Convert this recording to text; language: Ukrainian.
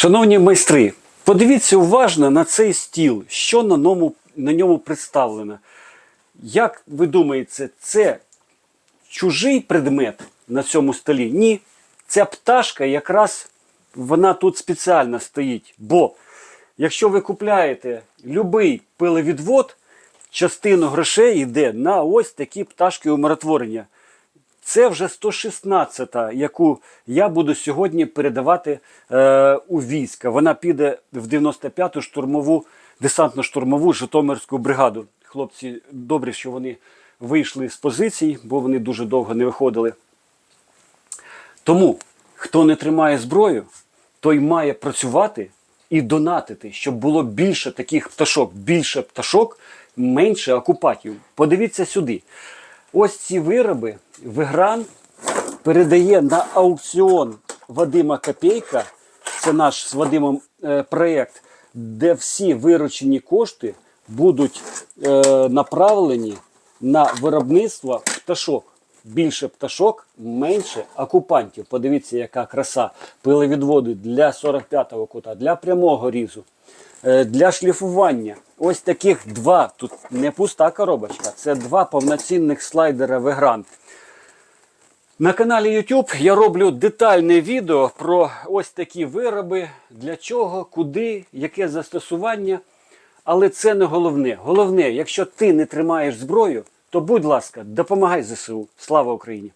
Шановні майстри, подивіться уважно на цей стіл, що на ньому, на ньому представлено. Як ви думаєте, це чужий предмет на цьому столі? Ні. Ця пташка якраз вона тут спеціально стоїть. Бо якщо ви купляєте будь-який пиловідвод, частину грошей йде на ось такі пташки умиротворення. Це вже 116-та, яку я буду сьогодні передавати е, у війська. Вона піде в 95-ту штурмову десантно-штурмову Житомирську бригаду. Хлопці, добре, що вони вийшли з позицій, бо вони дуже довго не виходили. Тому, хто не тримає зброю, той має працювати і донатити, щоб було більше таких пташок. Більше пташок, менше окупатів. Подивіться сюди. Ось ці вироби Вигран передає на аукціон Вадима Копейка. Це наш з Вадимом е, проєкт, де всі виручені кошти будуть е, направлені на виробництво пташок. Більше пташок, менше окупантів. Подивіться, яка краса. Пиловідводи для 45-го кута, для прямого різу, е, для шліфування. Ось таких два. Тут не пуста коробочка, це два повноцінних слайдера Вегран. На каналі YouTube я роблю детальне відео про ось такі вироби, для чого, куди, яке застосування. Але це не головне. Головне, якщо ти не тримаєш зброю, то будь ласка, допомагай ЗСУ. Слава Україні!